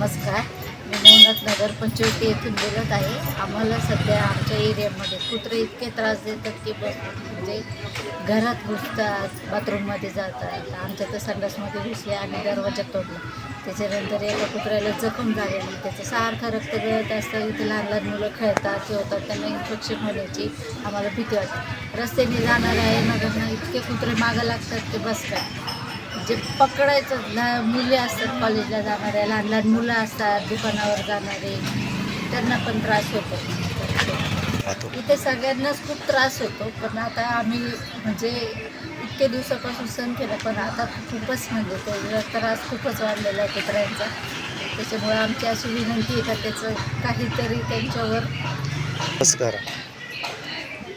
नमस्कार. मी नवनाथ नगर पंचवटी येथून बोलत आहे. आम्हाला सध्या आमच्या एरियामध्ये कुत्रे इतके त्रास देतात की बस म्हणजे घरात घुसतात बाथरूममध्ये जातात. आमच्या तर संडासमध्ये घुसले आणि दरवाजा तोडला. त्याच्यानंतर एका कुत्र्याला जखम झालेली त्याचं सारखं रक्त गळत असतं. इथे लहान लहान मुलं खेळतात खेळतात. त्यांना इन्फेक्शन होण्याची आम्हाला भीती वाटते. रस्त्याने जाणार आहे नगरनं इतके कुत्रे मागं लागतात ते बस काय. जे पकडायचं लहान मुले असतात कॉलेजला जाणारे लहान लहान मुलं असतात दुकानावर जाणारे त्यांना पण त्रास होतो. इथे सगळ्यांनाच खूप त्रास होतो पण आता आम्ही म्हणजे इतके दिवसापासून सण केलं पण आता खूपच म्हणजे त्रास खूपच वाढलेला आहे कुत्र्यांचा. त्याच्यामुळे आमची अशी विनंती आहे का त्याचं काहीतरी त्यांच्यावर नमस्कार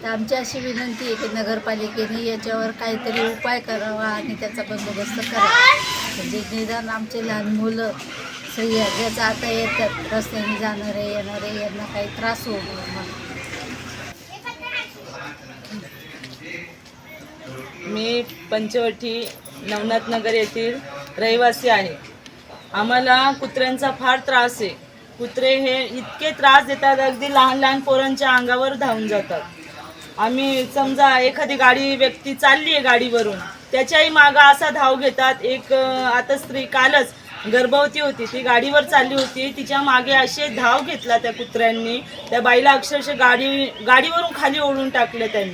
तर आमची अशी विनंती आहे की नगरपालिकेने याच्यावर काहीतरी उपाय करावा आणि त्याचा बंदोबस्त करावा म्हणजे निदान आमचे लहान मुलं सह्याद्रीचं आता येतात रस्त्याने जाणारे येणारे यांना काही त्रास होऊ नये म्हणून. मी पंचवटी नवनाथ नगर येथील रहिवासी आहे. आम्हाला कुत्र्यांचा फार त्रास आहे. कुत्रे हे इतके त्रास देतात अगदी लहान लहान पोरांच्या अंगावर धावून जातात. आम्ही समजा एखादी गाडी व्यक्ती चालली आहे गाडीवरून त्याच्याही मागं असा धाव घेतात. एक आता स्त्री कालच गर्भवती होती. ती गाडीवर चालली होती. तिच्यामागे असे धाव घेतला त्या कुत्र्यांनी. त्या बाईला अक्षरशः गाडी गाडीवरून खाली ओढून टाकलं त्यांनी.